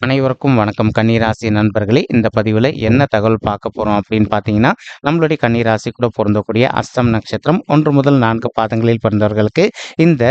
அனைவருக்கும் வணக்கம். கன்னிராசி நண்பர்களே இந்த பதிவில் என்ன தகவல் பார்க்க போகிறோம் அப்படின்னு பார்த்தீங்கன்னா நம்மளுடைய கன்னிராசி கூட பொருந்தக்கூடிய அஸ்தம் நட்சத்திரம் ஒன்று முதல் நான்கு பாதங்களில் பிறந்தவர்களுக்கு இந்த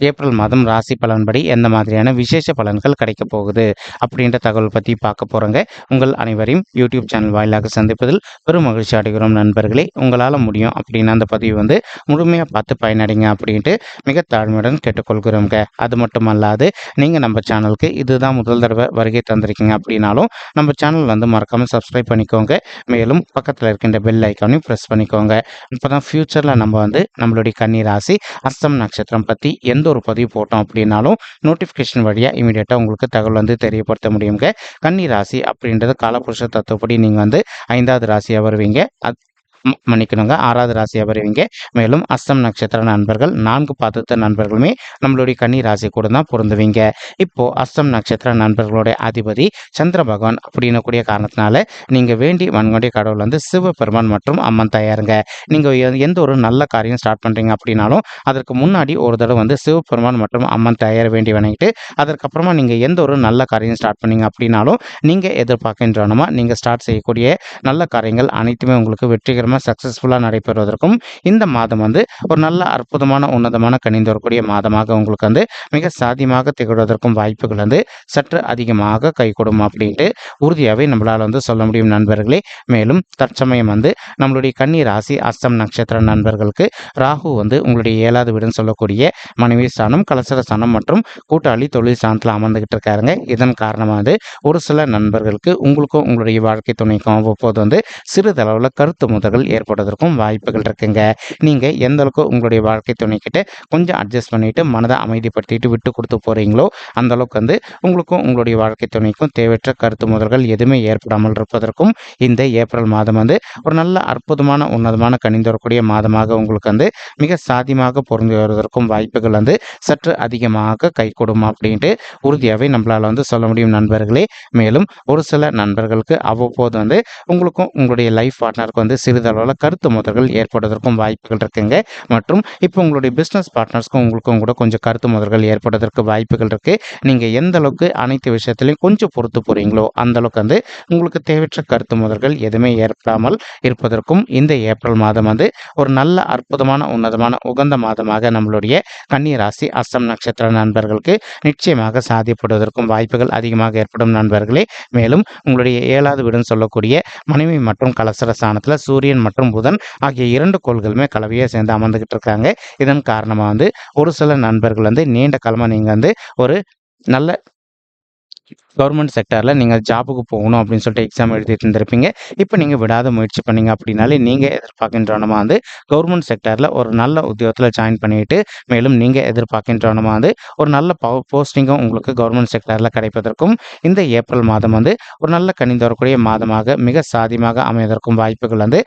ஏப்ரல் மாதம் ராசி பலன்படி எந்த மாதிரியான விசேஷ பலன்கள் கிடைக்க போகுது அப்படின்ற தகவல் பற்றி பார்க்க போகிறோங்க உங்கள் அனைவரையும் யூடியூப் சேனல் வாயிலாக சந்திப்பதில் பெரும் மகிழ்ச்சி அடைகிறோம் நண்பர்களே. உங்களால் முடியும் அப்படின்னு அந்த பதிவு வந்து முழுமையாக பார்த்து பயனடைங்க அப்படின்ட்டு மிக தாழ்மையுடன் கேட்டுக்கொள்கிறோங்க அது மட்டும் அல்லாது நீங்கள் நம்ம சேனலுக்கு இதுதான் முதல் தடவை வருகை தந்திருக்கீங்க அப்படின்னாலும் நம்ம சேனல் வந்து மறக்காமல் சப்ஸ்கிரைப் பண்ணிக்கோங்க. மேலும் பக்கத்தில் இருக்கின்ற பெல் ஐக்கானையும் ப்ரெஸ் பண்ணிக்கோங்க. இப்போ தான் ஃப்யூச்சரில் நம்ம வந்து நம்மளுடைய கன்னி ராசி அஸ்தம் நட்சத்திரம் பற்றி எந்த ஒரு பதிவு போட்டோம் அப்படின்னாலும் நோட்டிஃபிகேஷன் வழியாக இமீடியட்டாக உங்களுக்கு தகவல் வந்து தெரியப்படுத்த முடியுங்க. கன்னி ராசி அப்படின்றது காலபுருஷ தத்துவப்படி நீங்கள் வந்து ஐந்தாவது ராசியாக வருவீங்க. மன்னிக்கணுங்க. ஆறாவது ராசியாக வருவீங்க. மேலும் அஸ்தம் நட்சத்திர நண்பர்கள் நான்கு பாதத்த நண்பர்களுமே நம்மளுடைய கன்னி ராசி கூட தான் பொருந்துவீங்க. இப்போ அஸ்தம் நட்சத்திர நண்பர்களுடைய அதிபதி சந்திர பகவான் அப்படின்னக்கூடிய காரணத்தினால நீங்கள் வேண்டி வன்கொண்டிய கடவுள் வந்து சிவபெருமான் மற்றும் அம்மன் தயாருங்க. நீங்கள் எ- எந்த ஒரு நல்ல காரியம் ஸ்டார்ட் பண்ணுறீங்க அப்படின்னாலும் அதற்கு முன்னாடி ஒரு தடவை வந்து சிவபெருமான் மற்றும் அம்மன் தயார வேண்டி வணங்கிட்டு அதற்கப்புறமா நீங்கள் எந்த ஒரு நல்ல காரியம் ஸ்டார்ட் பண்ணீங்க அப்படின்னாலும் நீங்கள் எதிர்பார்க்கின்றனமா நீங்கள் ஸ்டார்ட் செய்யக்கூடிய நல்ல காரியங்கள் அனைத்துமே உங்களுக்கு வெற்றிகரமாக சக்ஸஸ்ஃபுல்லாக நடைபெறுவதற்கும் இந்த மாதம் வந்து ஒரு நல்ல அற்புதமான உன்னதமான கணிந்து வரக்கூடிய மாதமாக உங்களுக்கு வந்து மிக சாத்தியமாக திகழ்வதற்கும் வாய்ப்புகள் வந்து சற்று அதிகமாக கைகூடும் அப்படின்ட்டு உறுதியாகவே நம்மளால் வந்து சொல்ல முடியும் நண்பர்களே. மேலும் தற்சமயம் வந்து நம்மளுடைய கன்னி ராசி அஸ்தம் நட்சத்திர நண்பர்களுக்கு ராகு வந்து உங்களுடைய ஏழாவது வீடுன்னு சொல்லக்கூடிய மனைவி ஸ்தானம் கலசர ஸ்தானம் மற்றும் கூட்டாளி தொழில் ஸ்தானத்தில் அமர்ந்துகிட்டு இருக்காருங்க. இதன் காரணமாக வந்து ஒரு சில நண்பர்களுக்கு உங்களுக்கும் உங்களுடைய வாழ்க்கை துணைக்கும் அவ்வப்போது வந்து சிறிதளவில் கருத்து முதல்கள் ஏற்படுவதற்கும் வாய்ப்புகள் இருக்குங்க. நீங்கள் எந்த அளவுக்கு உங்களுடைய வாழ்க்கை துணைக்கிட்ட கொஞ்சம் அட்ஜஸ்ட் பண்ணிட்டு மனதை அமைதிப்படுத்திட்டு விட்டு கொடுத்து போகிறீங்களோ அந்த அளவுக்கு வந்து உங்களுக்கும் உங்களுடைய வாழ்க்கை துணைக்கும் தேவையற்ற கருத்து முதல்கள் எதுவுமே ஏற்படாமல் இருப்பதற்கும் இந்த ஏப்ரல் மாதம் வந்து ஒரு நல்ல அற்புதமான உன்னதமான கணிந்து வரக்கூடிய மாதமாக உங்களுக்கு வந்து மிக சாதியமாக பொருந்தி வருவதற்கும் வாய்ப்புகள் வந்து சற்று அதிகமாக கைகூடும் அப்படின்ட்டு உறுதியாகவே நம்மளால் வந்து சொல்ல முடியும் நண்பர்களே. மேலும் ஒரு சில நண்பர்களுக்கு அவ்வப்போது வந்து உங்களுக்கும் உங்களுடைய லைஃப் பார்ட்னருக்கு வந்து சிறிது சிறிதளவில் கருத்து முதல்கள் ஏற்படுவதற்கும் வாய்ப்புகள் இருக்குங்க. மற்றும் இப்போ உங்களுடைய பிஸ்னஸ் பார்ட்னர்ஸ்க்கும் உங்களுக்கும் கூட கொஞ்சம் கருத்து முதல்கள் ஏற்படுவதற்கு வாய்ப்புகள் இருக்குது நீங்கள் எந்த அளவுக்கு அனைத்து விஷயத்திலையும் கொஞ்சம் பொறுத்து போகிறீங்களோ அந்த அளவுக்கு வந்து உங்களுக்கு தேவையற்ற கருத்து முதல்கள் எதுவுமே ஏற்படாமல் இருப்பதற்கும் இந்த ஏப்ரல் மாதம் வந்து ஒரு நல்ல அற்புதமான உன்னதமான உகந்த மாதமாக நம்மளுடைய கன்னி ராசி அஸ்தம் நட்சத்திர நண்பர்களுக்கு நிச்சயமாக சாதியப்படுவதற்கும் வாய்ப்புகள் அதிகமாக ஏற்படும் நண்பர்களே. மேலும் உங்களுடைய ஏழாவது வீடுன்னு சொல்லக்கூடிய மனைவி மற்றும் கலசர ஸ்தானத்தில் சூரியன் மற்றும் புதன் ஆகிய இரண்டு கோள்களுமே கலவையாக சேர்ந்து அமர்ந்துகிட்டு இருக்காங்க இதன் காரணமாக வந்து ஒரு சில நண்பர்கள் வந்து நீண்ட காலமாக நீங்கள் வந்து ஒரு நல்ல கவர்மெண்ட் செக்டரில் நீங்கள் ஜாபுக்கு போகணும் அப்படின்னு சொல்லிட்டு எக்ஸாம் எழுதிட்டு இருந்திருப்பீங்க. இப்போ நீங்கள் விடாத முயற்சி பண்ணீங்க அப்படின்னாலே நீங்கள் எதிர்பார்க்கின்றவனமாக வந்து கவர்மெண்ட் செக்டரில் ஒரு நல்ல உத்தியோகத்தில் ஜாயின் பண்ணிட்டு மேலும் நீங்கள் எதிர்பார்க்கின்றவனமாக வந்து ஒரு நல்ல பவர் போஸ்டிங்கும் உங்களுக்கு கவர்மெண்ட் செக்டரில் கிடைப்பதற்கும் இந்த ஏப்ரல் மாதம் வந்து ஒரு நல்ல கணிந்து வரக்கூடிய மாதமாக மிக சாதியமாக அமைவதற்கும் வாய்ப்புகள் வந்து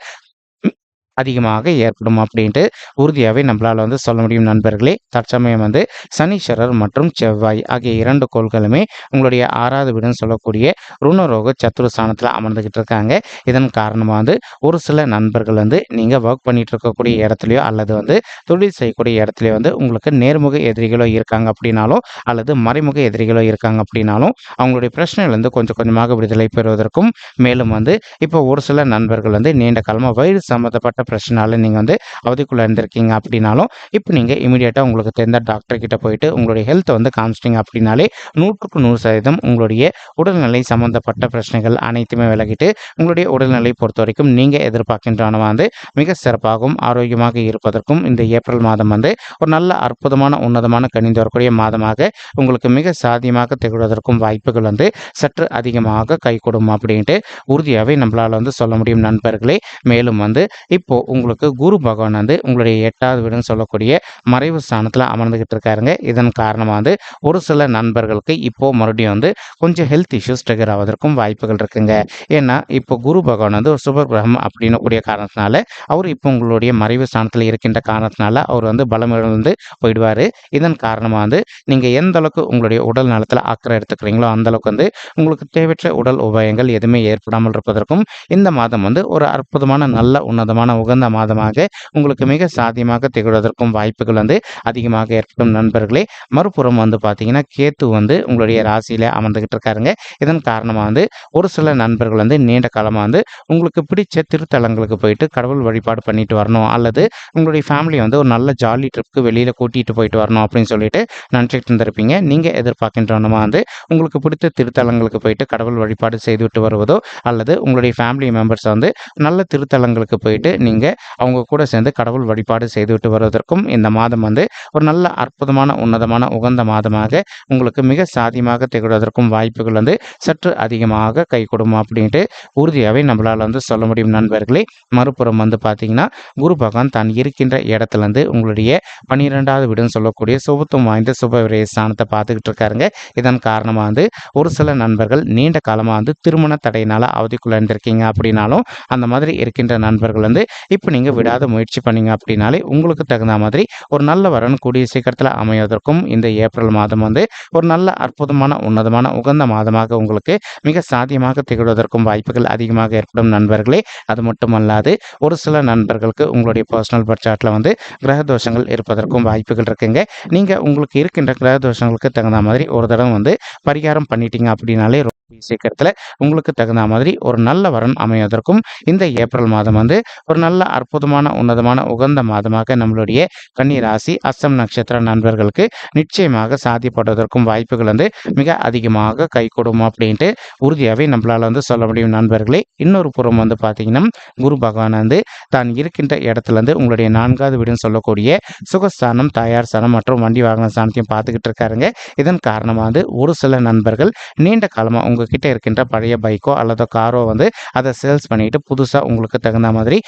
அதிகமாக ஏற்படும் அப்படின்ட்டு உறுதியாகவே நம்மளால் வந்து சொல்ல முடியும் நண்பர்களே. தற்சமயம் வந்து சனீஸ்வரர் மற்றும் செவ்வாய் ஆகிய இரண்டு கோள்களுமே உங்களுடைய ஆறாவது வீடுன்னு சொல்லக்கூடிய ருணரோக சத்துருஸ்தானத்தில் அமர்ந்துக்கிட்டு இருக்காங்க. இதன் காரணமாக வந்து ஒரு சில நண்பர்கள் வந்து நீங்கள் ஒர்க் பண்ணிட்டு இருக்கக்கூடிய இடத்துலையோ அல்லது வந்து தொழில் செய்யக்கூடிய இடத்துலையோ வந்து உங்களுக்கு நேர்முக எதிரிகளோ இருக்காங்க அப்படின்னாலும் அல்லது மறைமுக எதிரிகளோ இருக்காங்க அப்படின்னாலும் அவங்களுடைய பிரச்சனையிலேருந்து கொஞ்சம் கொஞ்சமாக விடுதலை பெறுவதற்கும் மேலும் வந்து இப்போ ஒரு சில நண்பர்கள் வந்து நீண்ட காலமாக வயிறு சம்மந்தப்பட்ட பிரச்சனால நீங்கள் வந்து அவதிக்குள்ளே இருந்திருக்கீங்க அப்படின்னாலும் இப்போ நீங்கள் இமீடியட்டாக உங்களுக்கு தெரிந்த டாக்டர் கிட்ட போயிட்டு உங்களுடைய ஹெல்த்தை வந்து காமிச்சிட்டிங்க அப்படின்னாலே நூற்றுக்கு நூறு சதவீதம் உங்களுடைய உடல்நிலை சம்மந்தப்பட்ட பிரச்சனைகள் அனைத்துமே விலகிட்டு உங்களுடைய உடல்நிலை பொறுத்த வரைக்கும் நீங்கள் எதிர்பார்க்கின்றன வந்து மிக சிறப்பாகவும் ஆரோக்கியமாக இருப்பதற்கும் இந்த ஏப்ரல் மாதம் வந்து ஒரு நல்ல அற்புதமான உன்னதமான கணிந்து வரக்கூடிய மாதமாக உங்களுக்கு மிக சாதியமாக திகழ்வதற்கும் வாய்ப்புகள் வந்து சற்று அதிகமாக கைகூடும் அப்படின்ட்டு உறுதியாகவே நம்மளால் வந்து சொல்ல முடியும் நண்பர்களே. மேலும் வந்து இப்போ உங்களுக்கு குரு பகவான் வந்து உங்களுடைய எட்டாவது வீடுன்னு சொல்லக்கூடிய மறைவு ஸ்தானத்தில் அமர்ந்துகிட்டு இருக்காருங்க. இதன் காரணமாக வந்து ஒரு சில நண்பர்களுக்கு இப்போ மறுபடியும் வந்து கொஞ்சம் ஹெல்த் இஷ்யூஸ் ட்ரிகர் ஆவதற்கும் வாய்ப்புகள் இருக்குங்க. ஏன்னா இப்போ குரு பகவான் வந்து ஒரு சுபர் கிரகம் அப்படின்னு கூடிய காரணத்தினால அவர் இப்போ உங்களுடைய மறைவு ஸ்தானத்தில் இருக்கின்ற காரணத்தினால அவர் வந்து பலம் இழந்து போயிடுவார். இதன் காரணமாக வந்து நீங்கள் எந்த அளவுக்கு உங்களுடைய உடல் நலத்தில் அக்கறை எடுத்துக்கிறீங்களோ அந்த அளவுக்கு வந்து உங்களுக்கு தேவையற்ற உடல் உபாயங்கள் எதுவுமே ஏற்படாமல் இருப்பதற்கும் இந்த மாதம் வந்து ஒரு அற்புதமான நல்ல உன்னதமான உகந்த மாதமாக உங்களுக்கு மிக சாத்தியமாக திகழ்வதற்கும் வாய்ப்புகள் வந்து அதிகமாக ஏற்படும் நண்பர்களே. மறுபுறம் வந்து பார்த்தீங்கன்னா கேத்து வந்து உங்களுடைய ராசியில் அமர்ந்துகிட்டு இருக்காருங்க. இதன் காரணமாக வந்து ஒரு சில நண்பர்கள் வந்து நீண்ட காலமாக வந்து உங்களுக்கு பிடிச்ச திருத்தலங்களுக்கு போயிட்டு கடவுள் வழிபாடு பண்ணிட்டு வரணும். அல்லது உங்களுடைய ஃபேமிலி வந்து ஒரு நல்ல ஜாலி ட்ரிப்புக்கு வெளியில் கூட்டிகிட்டு போயிட்டு வரணும் அப்படின்னு சொல்லிட்டு நினச்சிட்டு இருந்திருப்பீங்க நீங்கள் எதிர்பார்க்கின்றனமா வந்து உங்களுக்கு பிடித்த திருத்தலங்களுக்கு போயிட்டு கடவுள் வழிபாடு செய்துவிட்டு வருவதோ அல்லது உங்களுடைய ஃபேமிலி மெம்பர்ஸ் வந்து நல்ல திருத்தலங்களுக்கு போயிட்டு நீங்கள் அவங்க கூட சேர்ந்து கடவுள் வழிபாடு செய்துவிட்டு வருவதற்கும் இந்த மாதம் வந்து ஒரு நல்ல அற்புதமான உன்னதமான உகந்த மாதமாக உங்களுக்கு மிக சாதியமாக திகழ்வதற்கும் வாய்ப்புகள் வந்து சற்று அதிகமாக கை கொடுக்கும் அப்படின்ட்டு உறுதியாகவே நம்மளால் வந்து சொல்ல முடியும் நண்பர்களே. மறுபுறம் வந்து பார்த்தீங்கன்னா குரு பகவான் தான் இருக்கின்ற இடத்துலேருந்து உங்களுடைய பன்னிரெண்டாவது வீடுன்னு சொல்லக்கூடிய சுபத்துவம் வாய்ந்த சுப விரய ஸ்தானத்தை பார்த்துக்கிட்டு இருக்காருங்க. இதன் காரணமாக வந்து ஒரு சில நண்பர்கள் நீண்ட காலமாக வந்து திருமண தடையினால் அவதிக்குள்ள இருந்திருக்கீங்க அப்படின்னாலும் அந்த மாதிரி இருக்கின்ற நண்பர்கள் வந்து இப்போ நீங்கள் விடாத முயற்சி பண்ணீங்க அப்படின்னாலே உங்களுக்கு தகுந்த மாதிரி ஒரு நல்ல வரன் கூடிய சீக்கிரத்தில் அமைவதற்கும் இந்த ஏப்ரல் மாதம் வந்து ஒரு நல்ல அற்புதமான உன்னதமான உகந்த மாதமாக உங்களுக்கு மிக சாத்தியமாக திகழ்வதற்கும் வாய்ப்புகள் அதிகமாக ஏற்படும் நண்பர்களே. அது மட்டுமல்லாது ஒரு சில நண்பர்களுக்கு உங்களுடைய பர்சனல் பட்ஜெட்டில் வந்து கிரக தோஷங்கள் இருப்பதற்கும் வாய்ப்புகள் இருக்குங்க. நீங்கள் உங்களுக்கு இருக்கின்ற கிரக தோஷங்களுக்கு தகுந்த மாதிரி ஒரு தடவை வந்து பரிகாரம் பண்ணிட்டீங்க அப்படின்னாலே சீக்கிரத்தில் உங்களுக்கு தகுந்த மாதிரி ஒரு நல்ல வரன் அமைவதற்கும் இந்த ஏப்ரல் மாதம் வந்து ஒரு நல்ல அற்புதமான உன்னதமான உகந்த மாதமாக நம்மளுடைய கன்னிராசி அஸ்தம் நட்சத்திர நண்பர்களுக்கு நிச்சயமாக சாதிப்படுவதற்கும் வாய்ப்புகள் வந்து மிக அதிகமாக கைகூடும் அப்படின்ட்டு உறுதியாகவே நம்மளால் வந்து சொல்ல முடியும் நண்பர்களே. இன்னொரு புறம் வந்து பார்த்தீங்கன்னா குரு பகவான் வந்து தான் இருக்கின்ற இடத்துலேருந்து உங்களுடைய நான்காவது வீடுன்னு சொல்லக்கூடிய சுகஸ்தானம் தாயார் ஸ்தானம் மற்றும் வண்டி வாகன ஸ்தானத்தையும் பார்த்துக்கிட்டு இருக்காருங்க. இதன் காரணமாக வந்து ஒரு சில நண்பர்கள் நீண்ட காலமாக உங்ககிட்ட இருக்கின்ற பழைய பைக்கோ அல்லது காரோ வந்து அதை சேல்ஸ் பண்ணிட்டு புதுசாக உங்களுக்கு தகுந்த மாதிரி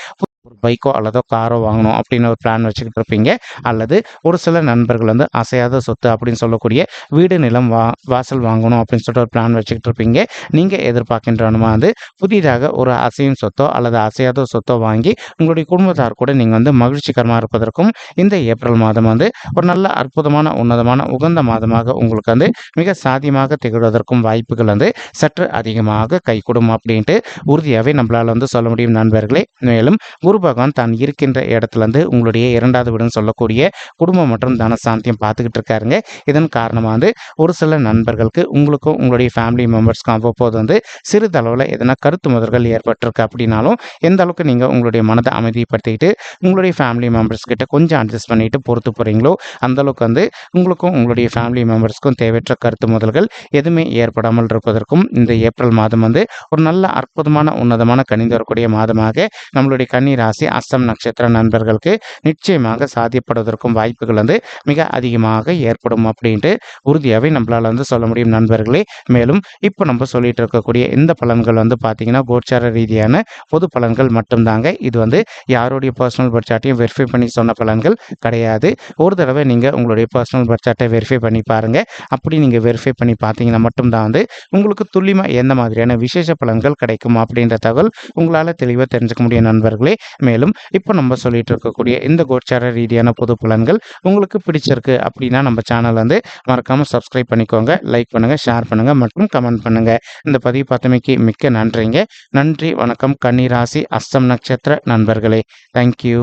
ஒரு பைக்கோ அல்லதோ காரோ வாங்கணும் அப்படின்னு ஒரு பிளான் வச்சுக்கிட்டு இருப்பீங்க அல்லது ஒரு சில நண்பர்கள் வந்து அசையாத சொத்து அப்படின்னு சொல்லக்கூடிய வீடு நிலம் வா வாசல் வாங்கணும் அப்படின்னு சொல்லிட்டு ஒரு பிளான் வச்சுக்கிட்டு இருப்பீங்க நீங்கள் எதிர்பார்க்கின்றனமா வந்து புதிதாக ஒரு அசையும் சொத்தோ அல்லது அசையாத சொத்தோ வாங்கி உங்களுடைய குடும்பத்தார் கூட நீங்கள் வந்து மகிழ்ச்சிகரமாக இருப்பதற்கும் இந்த ஏப்ரல் மாதம் வந்து ஒரு நல்ல அற்புதமான உன்னதமான உகந்த மாதமாக உங்களுக்கு வந்து மிக சாத்தியமாக திகழ்வதற்கும் வாய்ப்புகள் வந்து சற்று அதிகமாக கை அப்படின்ட்டு உறுதியாகவே நம்மளால் வந்து சொல்ல முடியும் நண்பர்களே. மேலும் குரு பகவான் தான் இருக்கின்ற இடத்துலேருந்து உங்களுடைய இரண்டாவது வீடுன்னு சொல்லக்கூடிய குடும்பம் மற்றும் தனசாந்தியம் பார்த்துக்கிட்டு இருக்காருங்க. இதன் காரணமாக வந்து ஒரு சில நண்பர்களுக்கு உங்களுக்கும் உங்களுடைய ஃபேமிலி மெம்பர்ஸ்க்கும் அவ்வப்போது வந்து சிறிதளவில் எதனா கருத்து முதல்கள் ஏற்பட்டிருக்கு அப்படின்னாலும் எந்த அளவுக்கு நீங்கள் உங்களுடைய மனதை அமைதிப்படுத்திக்கிட்டு உங்களுடைய ஃபேமிலி மெம்பர்ஸ் கிட்ட கொஞ்சம் அட்ஜஸ்ட் பண்ணிட்டு பொறுத்து போகிறீங்களோ அந்த அளவுக்கு வந்து உங்களுக்கும் உங்களுடைய ஃபேமிலி மெம்பர்ஸ்க்கும் தேவையற்ற கருத்து முதல்கள் எதுவுமே ஏற்படாமல் இருப்பதற்கும் இந்த ஏப்ரல் மாதம் வந்து ஒரு நல்ல அற்புதமான உன்னதமான கணிந்து வரக்கூடிய மாதமாக நம்மளுடைய கண்ணீர் ராசி அஸ்தம் நட்சத்திர நண்பர்களுக்கு நிச்சயமாக சாத்தியப்படுவதற்கும் வாய்ப்புகள் வந்து மிக அதிகமாக ஏற்படும் அப்படின்ட்டு உறுதியாகவே நம்மளால் வந்து சொல்ல முடியும் நண்பர்களே. மேலும் இப்போ நம்ம சொல்லிட்டு இருக்கக்கூடிய இந்த பலன்கள் வந்து பார்த்தீங்கன்னா கோச்சார ரீதியான பொது பலன்கள் மட்டும்தாங்க. இது வந்து யாருடைய பர்சனல் பட்ஜெட்டையும் வெரிஃபை பண்ணி சொன்ன பலன்கள் கிடையாது. ஒரு தடவை நீங்கள் உங்களுடைய பர்சனல் பட்ஜெட்டை வெரிஃபை பண்ணி பாருங்கள் அப்படி நீங்கள் வெரிஃபை பண்ணி பார்த்தீங்கன்னா மட்டும்தான் வந்து உங்களுக்கு துல்லியமாக எந்த மாதிரியான விசேஷ பலன்கள் கிடைக்கும் அப்படின்ற தகவல் உங்களால் தெளிவாக தெரிஞ்சுக்க முடியும் நண்பர்களே. மேலும் இப்போ நம்ம சொல்லிட்டு இருக்கக்கூடிய இந்த கோச்சார ரீதியான பொது பலன்கள் உங்களுக்கு பிடிச்சிருக்கு அப்படின்னா நம்ம சேனல் வந்து மறக்காமல் சப்ஸ்கிரைப் பண்ணிக்கோங்க லைக் பண்ணுங்கள் ஷேர் பண்ணுங்கள் மற்றும் கமெண்ட் பண்ணுங்கள் இந்த பதிவு பார்த்தமைக்கு மிக்க நன்றிங்க. நன்றி வணக்கம். கன்னிராசி அஸ்தம் நட்சத்திர நண்பர்களே. தேங்க்யூ